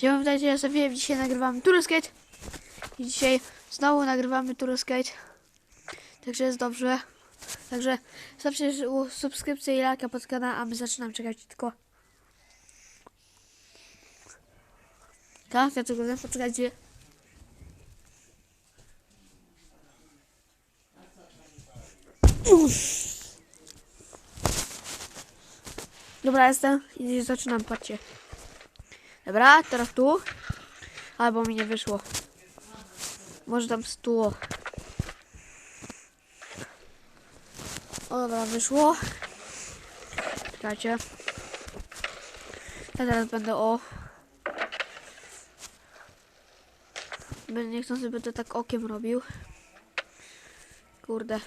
Siema, witajcie, ja sobie dzisiaj nagrywamy Turoskate. I dzisiaj znowu nagrywamy Turoskate. Także jest dobrze. Także zostawcie subskrypcję i lajka pod kanał, a my zaczynamy czekać tylko. Tak, ja tylko poczekajcie. Dobra, jestem i zaczynam, patrzcie. Dobra, teraz tu. Albo mi nie wyszło. Może tam tu. O dobra, wyszło. Czekajcie. Ja teraz będę o. Będę niechcący będę tak okiem robił. Kurde.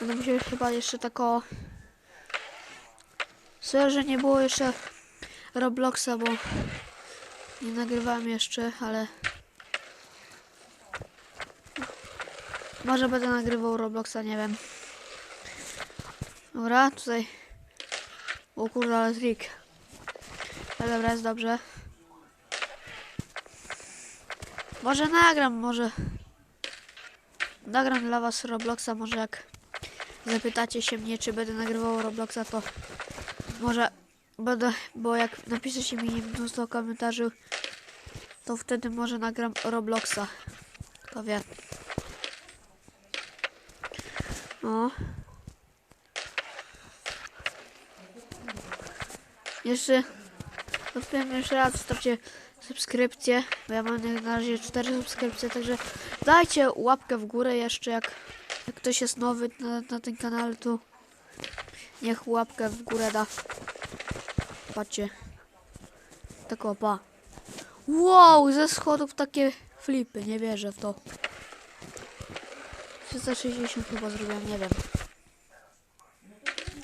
Będę musiał chyba jeszcze tak o. Sorry, że nie było jeszcze Robloxa, bo nie nagrywałem jeszcze, ale może będę nagrywał Robloxa, nie wiem. Dobra, tutaj o kurde, ale trik. Ale dobra, jest dobrze. Może nagram, może nagram dla was Robloxa, może jak zapytacie się mnie, czy będę nagrywał Robloxa, to może będę, bo jak napiszecie mi mnóstwo komentarzy, to wtedy może nagram Robloxa. Kto wie. No. Jeszcze powiem jeszcze raz, zostawcie subskrypcję, bo ja mam na razie 4 subskrypcje, także dajcie łapkę w górę jeszcze, jak, jak ktoś jest nowy na, na tym kanale, to niech łapkę w górę da. Patrzcie. Tak opa. Wow, ze schodów takie flipy, nie wierzę w to. 360 chyba zrobiłem, nie wiem.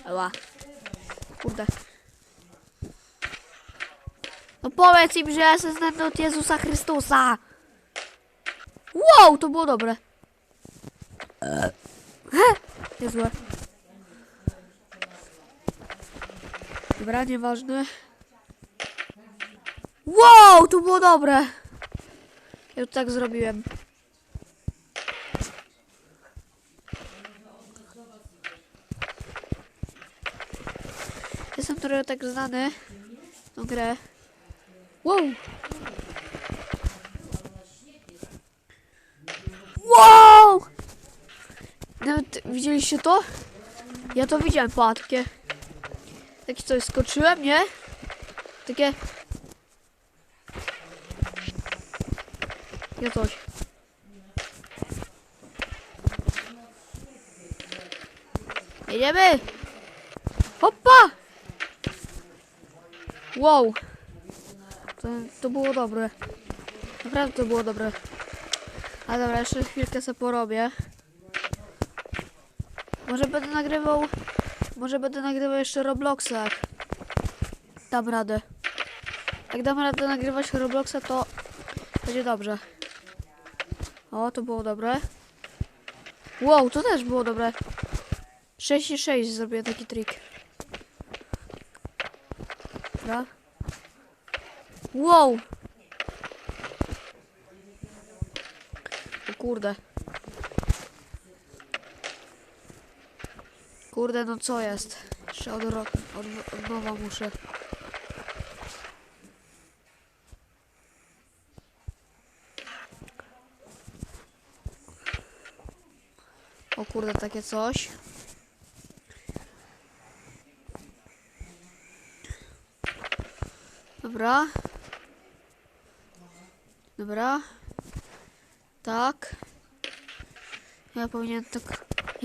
Ała. Kurde. No powiedz im, że ja jestem znany od Jezusa Chrystusa. Wow, to było dobre. Niezłe. Dobra, nieważne. Wow, to było dobre. Ja to tak zrobiłem. Jestem trochę tak znany tą grę. Wow! Wow! Nawet widzieliście to? Ja to widziałem, pa, takie... Coś, skoczyłem, nie? Takie... Ja coś. Jedziemy! Hoppa! Wow! To, to było dobre. Naprawdę to było dobre. A dobra, jeszcze chwilkę sobie porobię. Może będę nagrywał... Może będę nagrywał jeszcze Robloxa, jak dam radę. Jak dam radę nagrywać Robloxa, to będzie dobrze. O, to było dobre. Wow, to też było dobre. 6 i 6 zrobię taki trik. Dobra. Wow! O kurde. Kurde, no co jest? Jeszcze od, od, od nowa muszę. O kurde, takie coś. Dobra. Dobra. Tak. Ja powinien tak...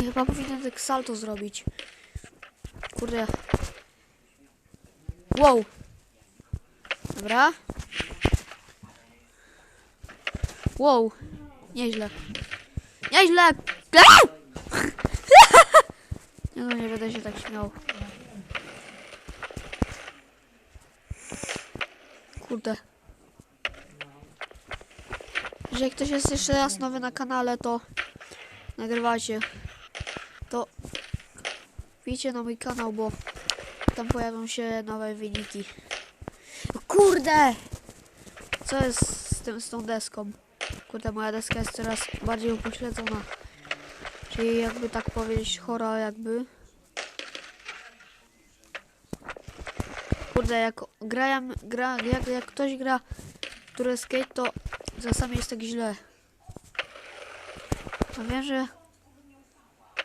Ja chyba powinien tak salto zrobić. Kurde. Wow. Dobra. Wow. Nieźle. Nieźle. Nie no, nie będę się tak śmiał. Kurde. Że jak ktoś jest jeszcze raz nowy na kanale, to nagrywacie. Wbijcie na mój kanał, bo tam pojawią się nowe wyniki. No kurde! Co jest z, tym, z tą deską? Kurde, moja deska jest coraz bardziej upośledzona. Czyli jakby tak powiedzieć, chora jakby. Kurde, jak grają, gra, jak, jak ktoś gra które skate, to czasami jest tak źle. A wiem, że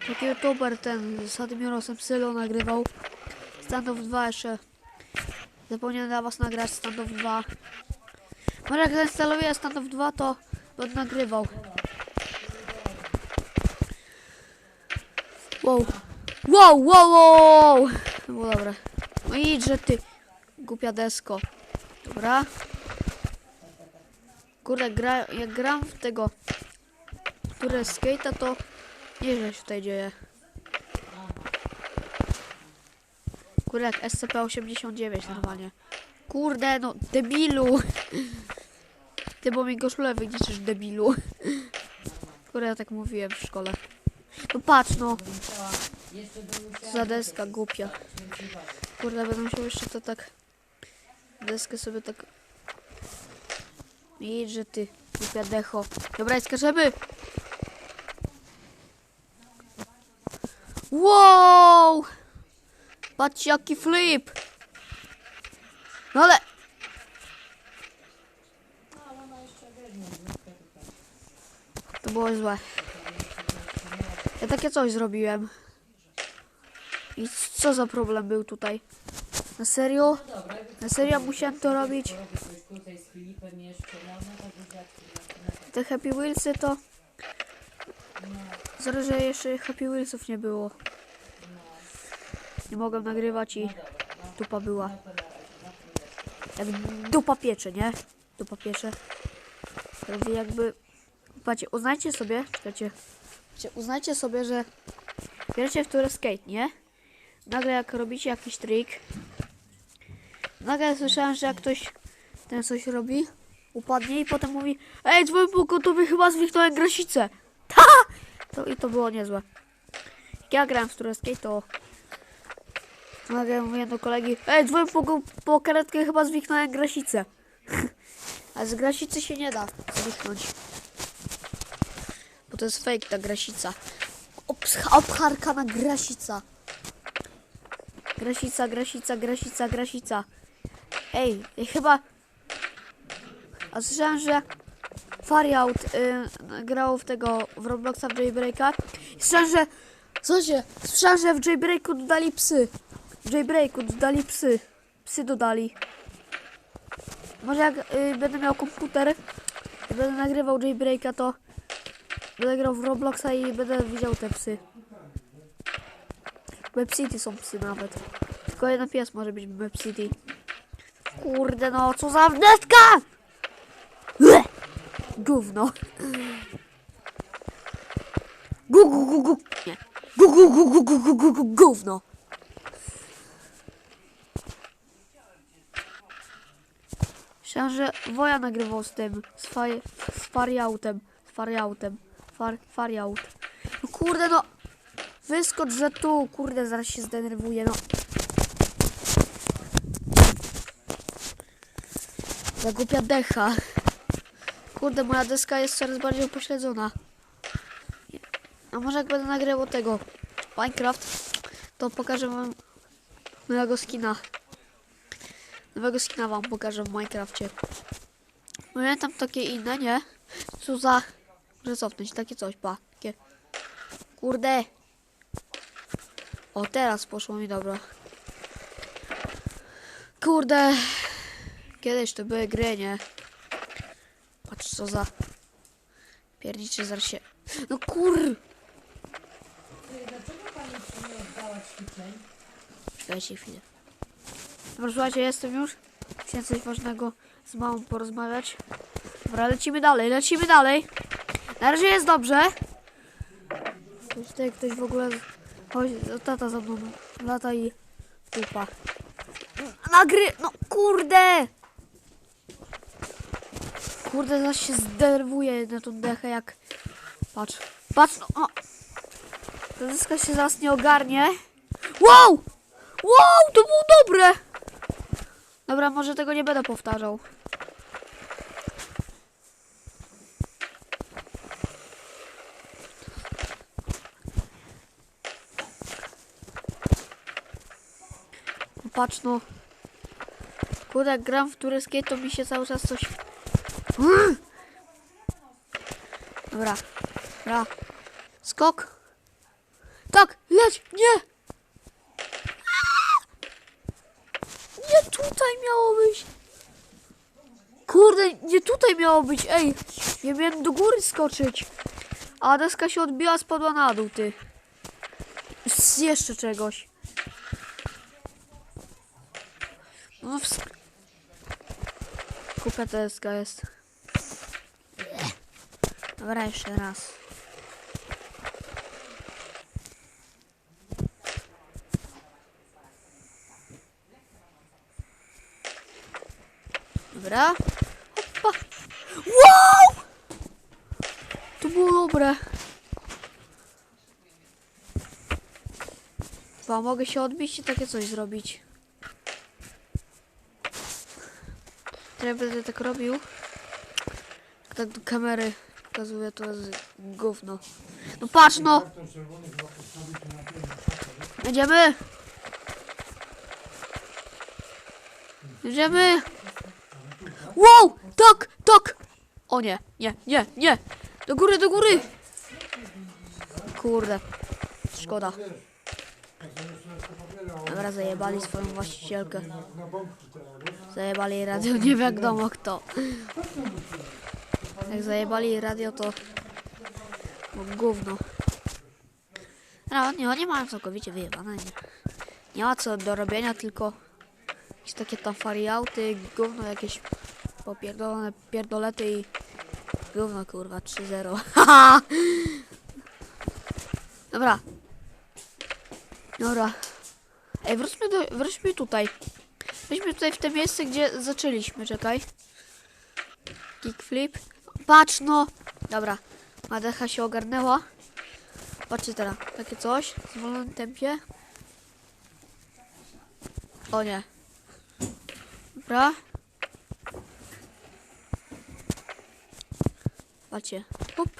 taki youtuber ten z Admirosem Sylo nagrywał Standoff 2 jeszcze. Zapomniałem dla was nagrać Standoff 2. Może jak zainstaluję Standoff 2, to będę nagrywał. Wow. Wow, wow, wow! No dobra. No idź, że ty głupia desko. Dobra. Kurde, gra, jak gram w tego, które skate'a, to nieźle się tutaj dzieje. Kurde, jak SCP-89 normalnie. Kurde, no, debilu! Ty, bo mi koszulę wyliczysz, debilu. Kurde, ja tak mówiłem w szkole. No patrz, no. Co za deska głupia. Kurde, będę musiał jeszcze to tak... Deskę sobie tak... Idź, że ty, głupia decho. Dobra, skaczemy! Wow! Patrz jaki flip! No ale... To było złe. Ja takie coś zrobiłem. I co za problem był tutaj? Na serio? Na serio musiałem to robić? Te Happy Wheelsy to... Sorry, że jeszcze Happy Wheelsów nie było. Nie mogłem nagrywać i dupa była. Jak dupa piecze, nie? Dupa piecze. Prawie jakby... Patrzcie, uznajcie sobie, czekajcie. Uznajcie sobie, że wiecie, który skate, nie? Nagle jak robicie jakiś trik, nagle słyszałem, że jak ktoś ten coś robi, upadnie i potem mówi Ej, dzwoń pogotowy, chyba zwichnąłem grosicę. Ta! To, I to było niezłe. Jak ja grałem w Turецkiej, to nagle mówię do kolegi Ej, dzwoń po, po karetkę, chyba zwichnąłem grosicę. A z grasicy się nie da zwichnąć. Bo to jest fake ta grasica. Obscha- obcharkana grasica. Grasica, grasica, grasica, grasica. Ej, ej, chyba... A słyszałem, że Fariout y, grał w tego, w Robloxa w Jailbreaka. Że... Słuchajcie, słyszałem, że w Jailbreaku dodali psy. W Jailbreaku dodali psy. Psy dodali. Może jak y, będę miał komputer, będę nagrywał Jailbreaka, to będę grał w Robloxa i będę widział te psy. Web City są psy nawet. Tylko jeden pies może być w Web City. Kurde no, co za wnetka! Gówno. Gu, gu, gu, gu. Nie. Gu, gu, gu, gu, gu, gu, gu, gówno. Myślałem, że Woja nagrywał z tym, z, faj, z fariautem, z fariautem, far, fariaut. No kurde no, wyskocz, że tu, kurde, zaraz się zdenerwuję, no. Za głupia decha. Kurde, moja deska jest coraz bardziej upośledzona. A może jak będę nagrywał tego Minecraft, to pokażę wam nowego skina. Nowego skina wam pokażę w Minecrafcie. Pamiętam takie inne, nie? Co za... Może cofnąć, takie coś, pa. Takie... Kurde. O, teraz poszło mi dobro. Kurde. Kiedyś to były gry, nie? Co za... Pierniczy zaraz się... No kur... Dlaczego pani ci nie oddała? Czekajcie chwilę. Dobra, słuchajcie, jestem już. Chciałem coś ważnego z mamą porozmawiać. Dobra, lecimy dalej, lecimy dalej. Na razie jest dobrze. Tutaj ktoś w ogóle... Chodź, tata za mną lata i dupa. Nagry... No kurde! Kurde, zaś się zdenerwuję na tą dechę jak... Patrz, patrz, no... O. Ta deska się zaraz nie ogarnie. Wow! Wow, to było dobre! Dobra, może tego nie będę powtarzał. Patrz no. Kurde, jak gram w tureckie, to mi się cały czas coś... Dobra. Dobra. Skok. Tak, leć, nie! Nie tutaj miało być. Kurde, nie tutaj miało być, ej. Ja miałem do góry skoczyć. A deska się odbiła, spadła na dół, ty. Z jeszcze czegoś. No w Kupia deska jest. Dobra, jeszcze raz. Dobra. Hoppa. Wow! To było dobre. Chyba mogę się odbić i takie coś zrobić. Teraz będę tak robił. Tak do kamery pokazuję, to jest gówno. No patrz no! Jedziemy! Jedziemy! Wow! Tak! Tak! O nie, nie, nie, nie! Do góry, do góry! Kurde. Szkoda. Dobra, zajebali swoją właścicielkę. Zajebali radio, nie wiadomo kto. Jak zajebali radio, to... No, gówno. No, nie, oni mają całkowicie wyjebane. Nie, nie ma co do robienia, tylko... Jakieś takie tam fariauty, gówno jakieś popierdolone pierdolety i gówno kurwa 3-0. Haha! Dobra. Dobra. Ej, wróćmy, do, wróćmy tutaj. Weźmy tutaj w te miejsce, gdzie zaczęliśmy, czekaj. Kickflip. Patrz no! Dobra. Madecha się ogarnęła. Patrzcie teraz. Takie coś. W wolnym tempie. O nie. Dobra. Patrzcie. Hop.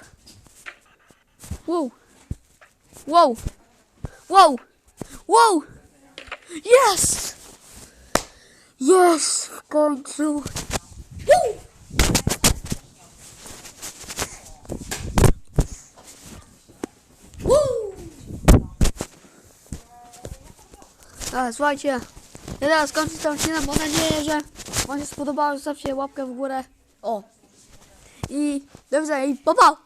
Wow. Wow. Wow. Wow. Yes! Yes! W końcu. Ale słuchajcie, ja teraz kończę ten odcinek. Mam nadzieję, że Wam się spodobało. Zostawcie łapkę w górę. O. I do widzenia i pa pa!